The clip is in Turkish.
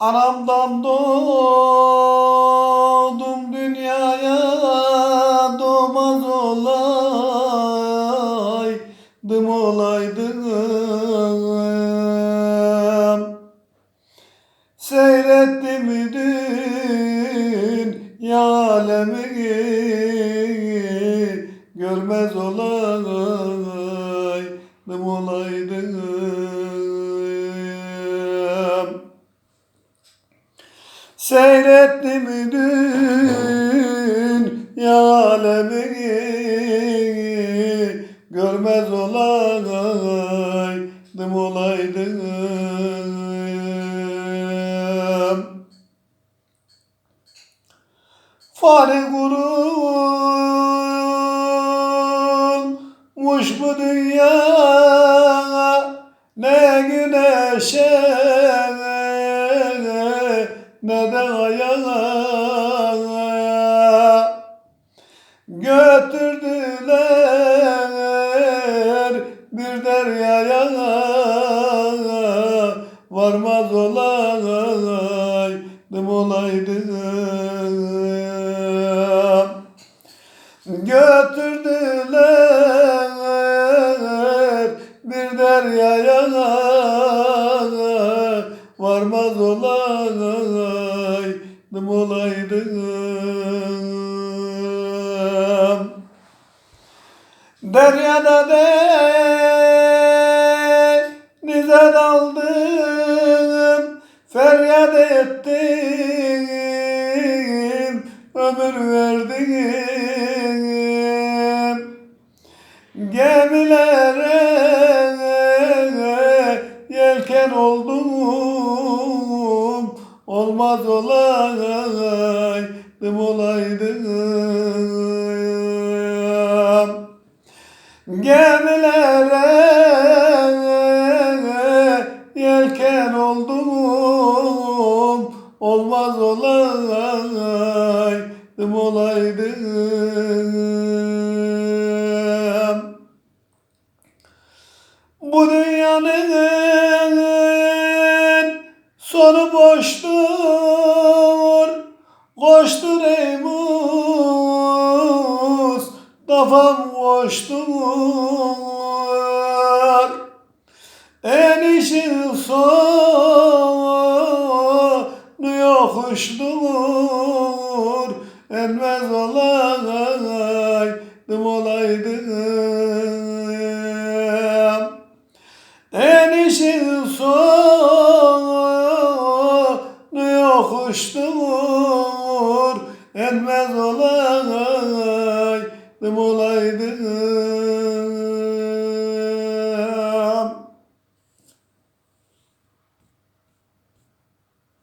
Anamdan doğdum dünyaya doğmaz olaydım olaydım. Seyrettim dünya alemini görmez olaydım olaydım Seyrettim dünya alemini görmez olaydım olaydım. Fare kurulmuş bu dünya ne güneşe ne de aya götürdüler bir deryaya. Varmaz olaydım olaydım götürdüler bir deryaya. Varmaz olaydım olaydım. Deryada denize daldım Feryat ettim Ömür verdim. Gemilere yelken oldum Olmaz olaydım olaydım Gemilere yelken oldum. Olmaz olaydım olaydım Bu dünyanın sonu boştur Koştur ey Mustafa'm Enişin sonu yokuştur Enmez olaydım olaydım. Enişin sonu yokuştur Enmez olaydım olaydım